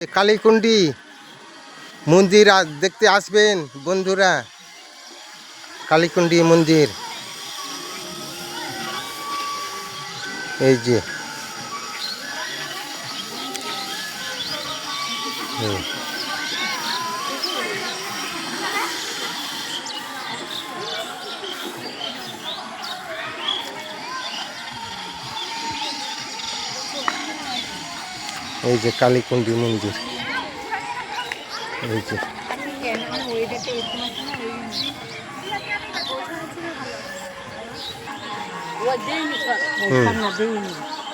কালীকুন্ডি মন্দির দেখতে আসবেন বন্ধুরা। কালীকুণ্ডি মন্দির। এই যে। হুম। এই যে কালীকুন্ডি মন্দির। এই যে।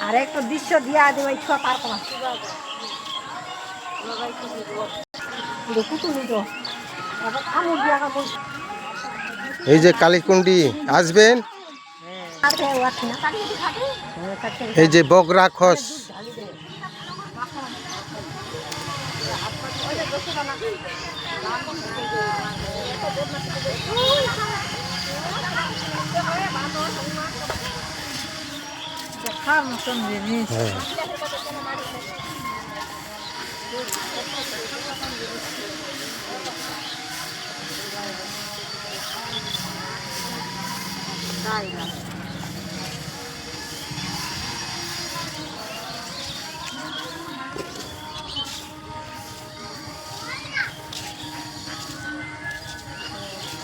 আর একটা দৃশ্য দিয়া দেবে ওই এই যে কালীকুন্ডি আসবেন? হ্যাঁ, কাটতে এই যে বগরা খস। দেখার মতন জিনিস তাই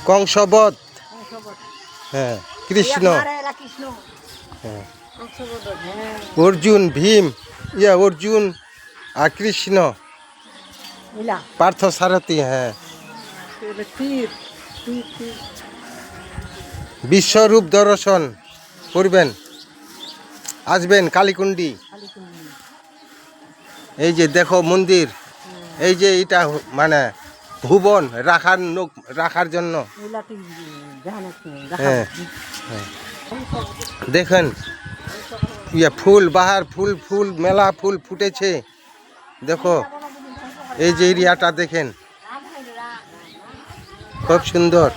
কংসবধ। হ্যাঁ কৃষ্ণ। হ্যাঁ। হ্যাঁ। অর্জুন ভীম ইয়া অর্জুন আর কৃষ্ণ। পার্থ সারথী হ্যাঁ। বিশ্বরূপ দর্শন করবেন। আসবেন তুমি এই যে দেখো মন্দির এই যে এটা মানে ভুবন, রাখার নোক, রাখার জন্য। জানাস হ্যাঁ। দেখেন ইয়ে ফুল, বাহার ফুল ফুল, মেলা ফুল ফুটেছে। দেখো, এই যে এরিয়াটা দেখেন। খুব সুন্দর।